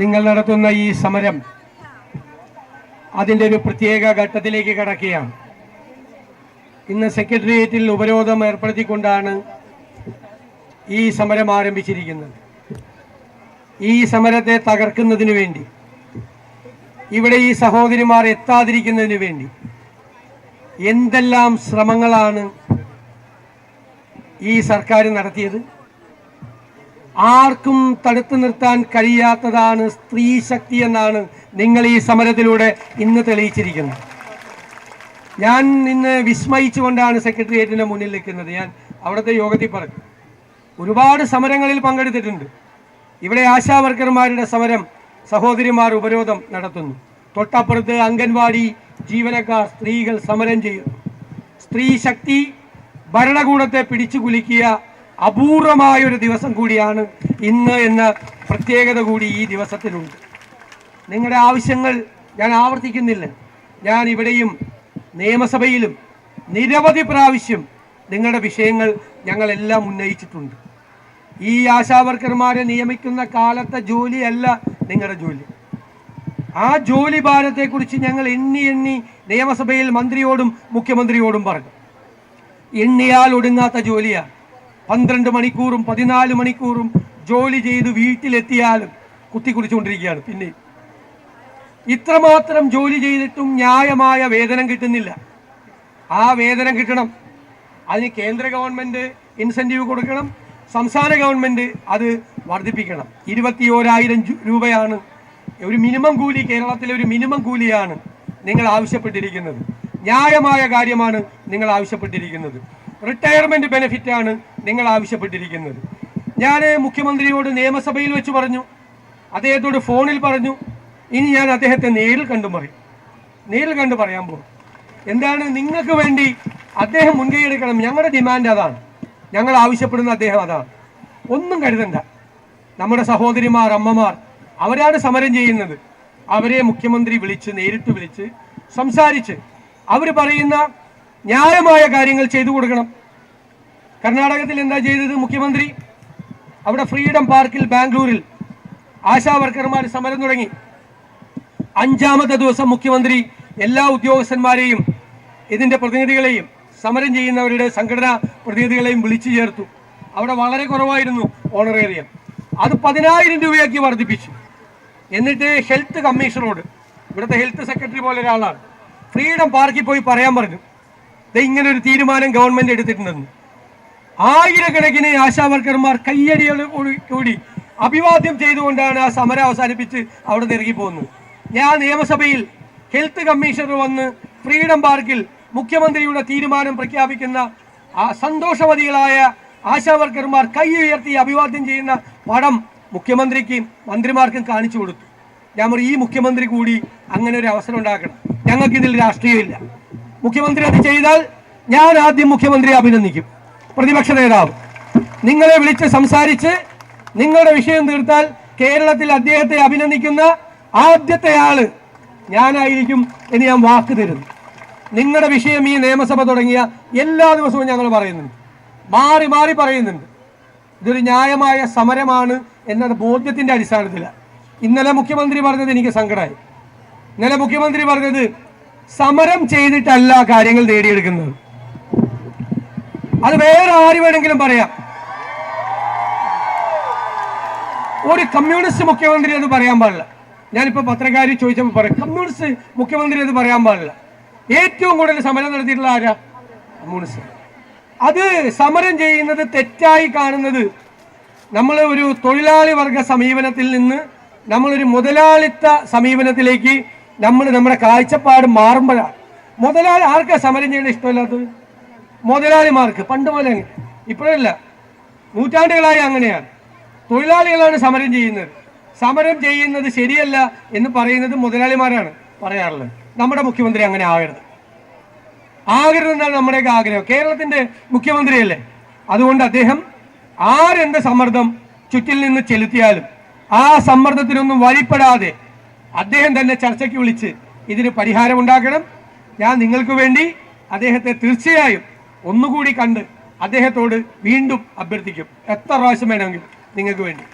നിങ്ങൾ നടത്തുന്ന ഈ സമരം അതിന്റെ ഒരു പ്രത്യേക ഘട്ടത്തിലേക്ക് കടക്കുകയാണ്. ഇന്ന് സെക്രട്ടേറിയറ്റിൽ ഉപരോധം ഏർപ്പെടുത്തിക്കൊണ്ടാണ് ഈ സമരം ആരംഭിച്ചിരിക്കുന്നത്. ഈ സമരത്തെ തകർക്കുന്നതിന് വേണ്ടി ഇവിടെ ഈ സഹോദരിമാർ എത്താതിരിക്കുന്നതിന് വേണ്ടി എന്തെല്ലാം ശ്രമങ്ങളാണ് ഈ സർക്കാർ നടത്തിയത്? ആർക്കും തടുത്തു നിർത്താൻ കഴിയാത്തതാണ് സ്ത്രീ ശക്തി എന്നാണ് നിങ്ങൾ ഈ സമരത്തിലൂടെ ഇന്ന് തെളിയിച്ചിരിക്കുന്നത്. ഞാൻ ഇന്ന് വിസ്മയിച്ചുകൊണ്ടാണ് സെക്രട്ടേറിയറ്റിന്റെ മുന്നിൽ നിൽക്കുന്നത്. ഞാൻ അവിടുത്തെ യോഗത്തിൽ പറഞ്ഞു. ഒരുപാട് സമരങ്ങളിൽ പങ്കെടുത്തിട്ടുണ്ട്. ഇവിടെ ആശാവർക്കർമാരുടെ സമരം സഹോദരിമാർ ഉപരോധം നടത്തുന്നു. തൊട്ടപ്പുറത്ത് അംഗൻവാടി ജീവനക്കാർ സ്ത്രീകൾ സമരം ചെയ്യുന്നു. സ്ത്രീ ശക്തി ഭരണകൂടത്തെ പിടിച്ചു കുലുക്കിയ അപൂർവമായ ഒരു ദിവസം കൂടിയാണ് ഇന്ന് എന്ന പ്രത്യേകത കൂടി ഈ ദിവസത്തിനുണ്ട് നിങ്ങളുടെ ആവശ്യങ്ങൾ ഞാൻ ആവർത്തിക്കുന്നില്ല. ഞാൻ ഇവിടെയും നിയമസഭയിലും നിരവധി പ്രാവശ്യം നിങ്ങളുടെ വിഷയങ്ങൾ ഞങ്ങളെല്ലാം ഉന്നയിച്ചിട്ടുണ്ട്. ഈ ആശാവർക്കർമാരെ നിയമിക്കുന്ന കാലത്തെ ജോലിയല്ല നിങ്ങളുടെ ജോലി. ആ ജോലി ഭാരത്തെക്കുറിച്ച് ഞങ്ങൾ എണ്ണി എണ്ണി നിയമസഭയിൽ മന്ത്രിയോടും മുഖ്യമന്ത്രിയോടും പറഞ്ഞു. എണ്ണിയാൽ ഒടുങ്ങാത്ത ജോലിയാണ്. പന്ത്രണ്ട് മണിക്കൂറും പതിനാല് മണിക്കൂറും ജോലി ചെയ്ത് വീട്ടിലെത്തിയാലും കുത്തി കുടിച്ചുകൊണ്ടിരിക്കുകയാണ് പിന്നെ. ഇത്രമാത്രം ജോലി ചെയ്തിട്ടും ന്യായമായ വേതനം കിട്ടുന്നില്ല. ആ വേതനം കിട്ടണം. അതിന് കേന്ദ്ര ഗവൺമെന്റ് ഇൻസെന്റീവ് കൊടുക്കണം. സംസ്ഥാന ഗവൺമെന്റ് അത് വർദ്ധിപ്പിക്കണം. ഇരുപത്തി ഓരായിരം രൂപയാണ്. ഒരു മിനിമം കൂലി കേരളത്തിലെ ഒരു മിനിമം കൂലിയാണ് നിങ്ങൾ ആവശ്യപ്പെട്ടിരിക്കുന്നത്. ന്യായമായ കാര്യമാണ് നിങ്ങൾ ആവശ്യപ്പെട്ടിരിക്കുന്നത്. റിട്ടയർമെന്റ് ബെനിഫിറ്റ് ആണ് നിങ്ങൾ ആവശ്യപ്പെട്ടിരിക്കുന്നത്. ഞാൻ മുഖ്യമന്ത്രിയോട് നിയമസഭയിൽ വെച്ച് പറഞ്ഞു. അദ്ദേഹത്തോട് ഫോണിൽ പറഞ്ഞു. ഇനി ഞാൻ അദ്ദേഹത്തെ നേരിൽ കണ്ടു പറയും നേരിൽ കണ്ടു പറയാൻ പോകും. എന്താണ് നിങ്ങൾക്ക് വേണ്ടി അദ്ദേഹം മുൻകൈ എടുക്കണം. ഞങ്ങളുടെ ഡിമാൻഡ് അതാണ്. ഞങ്ങൾ ആവശ്യപ്പെടുന്ന അദ്ദേഹം അതാണ്. ഒന്നും കരുതണ്ട. നമ്മുടെ സഹോദരിമാർ അമ്മമാർ അവരാണ് സമരം ചെയ്യുന്നത്. അവരെ മുഖ്യമന്ത്രി വിളിച്ച് നേരിട്ട് വിളിച്ച് സംസാരിച്ച് അവർ പറയുന്ന ന്യായമായ കാര്യങ്ങൾ ചെയ്തു കൊടുക്കണം. കർണാടകത്തിൽ എന്താ ചെയ്തത് മുഖ്യമന്ത്രി? അവിടെ ഫ്രീഡം പാർക്കിൽ ബാംഗ്ലൂരിൽ ആശാ വർക്കർമാർ സമരം തുടങ്ങി. അഞ്ചാമത്തെ ദിവസം മുഖ്യമന്ത്രി എല്ലാ ഉദ്യോഗസ്ഥന്മാരെയും ഇതിന്റെ പ്രതിനിധികളെയും സമരം ചെയ്യുന്നവരുടെ സംഘടനാ പ്രതിനിധികളെയും വിളിച്ചു ചേർത്തു. അവിടെ വളരെ കുറവായിരുന്നു ഓണറേറിയം. അത് പതിനായിരം രൂപയാക്കി വർദ്ധിപ്പിച്ചു. എന്നിട്ട് ഹെൽത്ത് കമ്മീഷണറോട് ഇവിടുത്തെ ഹെൽത്ത് സെക്രട്ടറി പോലെ ഒരാളാണ് ഫ്രീഡം പാർക്കിൽ പോയി പറയാൻ പറഞ്ഞു. ഇത് ഇങ്ങനെ ഒരു തീരുമാനം ഗവൺമെന്റ് എടുത്തിട്ടുണ്ടെന്ന്. ആയിരക്കണക്കിന് ആശാ വർക്കർമാർ കയ്യടികൾ കൂടി അഭിവാദ്യം ചെയ്തുകൊണ്ടാണ് ആ സമരം അവസാനിപ്പിച്ച് അവിടെ നിന്ന് പോകുന്നത് ഞാൻ നിയമസഭയിൽ ഹെൽത്ത് കമ്മീഷണർ വന്ന് ഫ്രീഡം പാർക്കിൽ മുഖ്യമന്ത്രിയുടെ തീരുമാനം പ്രഖ്യാപിക്കുന്ന ആ സന്തോഷവതികളായ ആശാ വർക്കർമാർ കൈ ഉയർത്തി അഭിവാദ്യം ചെയ്യുന്ന പടം മുഖ്യമന്ത്രിക്ക് മന്ത്രിമാർക്കും കാണിച്ചു കൊടുത്തു. ഞാൻ പറയും, ഈ മുഖ്യമന്ത്രി കൂടി അങ്ങനെ ഒരു അവസരം ഉണ്ടാക്കണം. ഞങ്ങൾക്കിതിൽ രാഷ്ട്രീയമില്ല. മുഖ്യമന്ത്രി അത് ചെയ്താൽ ഞാൻ ആദ്യം മുഖ്യമന്ത്രിയെ അഭിനന്ദിക്കും. പ്രതിപക്ഷ നേതാവ്. നിങ്ങളെ വിളിച്ച് സംസാരിച്ച് നിങ്ങളുടെ വിഷയം തീർത്താൽ കേരളത്തിൽ അദ്ദേഹത്തെ അഭിനന്ദിക്കുന്ന ആദ്യത്തെ ആൾ ഞാനായിരിക്കും എന്ന് ഞാൻ വാക്ക് തരുന്നു. നിങ്ങളുടെ വിഷയം ഈ നിയമസഭ തുടങ്ങിയ എല്ലാ ദിവസവും ഞങ്ങൾ പറയുന്നുണ്ട്. മാറി മാറി പറയുന്നുണ്ട്. ഇതൊരു ന്യായമായ സമരമാണ് എന്നത് ബോധ്യത്തിന്റെ അടിസ്ഥാനത്തിലാണ് ഇന്നലെ മുഖ്യമന്ത്രി പറഞ്ഞത് എനിക്ക് സങ്കടമായി ഇന്നലെ മുഖ്യമന്ത്രി പറഞ്ഞത് സമരം ചെയ്തിട്ടല്ല കാര്യങ്ങൾ നേടിയെടുക്കുന്നത്. അത് വേറെ ആര് വേണമെങ്കിലും പറയാം. ഒരു കമ്മ്യൂണിസ്റ്റ് മുഖ്യമന്ത്രി അത് പറയാൻ പാടില്ല. ഞാനിപ്പോ പത്രക്കാരി ചോദിച്ചപ്പോൾ പറയാം കമ്മ്യൂണിസ്റ്റ് മുഖ്യമന്ത്രി അത് പറയാൻ പാടില്ല. ഏറ്റവും കൂടുതൽ സമരം നടത്തിയിട്ടുള്ള ആരാ? കമ്മ്യൂണിസ്റ്റ് അത് സമരം ചെയ്യുന്നത് തെറ്റായി കാണുന്നത് നമ്മൾ ഒരു തൊഴിലാളി വർഗ സമീപനത്തിൽ നിന്ന് നമ്മളൊരു മുതലാളിത്ത സമീപനത്തിലേക്ക് നമ്മൾ നമ്മുടെ കാഴ്ചപ്പാട് മാറുമ്പോഴാണ്. മുതലാളി ആർക്കാ സമരം ചെയ്യേണ്ട ഇഷ്ടമില്ലാത്തത്? മുതലാളിമാർക്ക് പണ്ട് പോലെ ഇപ്പോഴല്ല. നൂറ്റാണ്ടുകളായി അങ്ങനെയാണ്. തൊഴിലാളികളാണ് സമരം ചെയ്യുന്നത്. സമരം ചെയ്യുന്നത് ശരിയല്ല എന്ന് പറയുന്നത് മുതലാളിമാരാണ് പറയാറുള്ളത്. നമ്മുടെ മുഖ്യമന്ത്രി അങ്ങനെ ആകരുത് ആകരുതെന്നാണ് നമ്മുടെയൊക്കെ ആഗ്രഹം. കേരളത്തിന്റെ മുഖ്യമന്ത്രിയല്ലേ? അതുകൊണ്ട് അദ്ദേഹം ആരെന്ത് സമ്മർദ്ദം ചുറ്റിൽ നിന്ന് ചെലുത്തിയാലും ആ സമ്മർദ്ദത്തിനൊന്നും വഴിപ്പെടാതെ അദ്ദേഹം തന്നെ ചർച്ചയ്ക്ക് വിളിച്ച് ഇതിന് പരിഹാരം ഉണ്ടാക്കണം. ഞാൻ നിങ്ങൾക്ക് വേണ്ടി അദ്ദേഹത്തെ തീർച്ചയായും ഒന്നുകൂടി കണ്ട് അദ്ദേഹത്തോട് വീണ്ടും അഭ്യർത്ഥിക്കും. എത്ര പ്രാവശ്യം വേണമെങ്കിലും നിങ്ങൾക്ക് വേണ്ടി.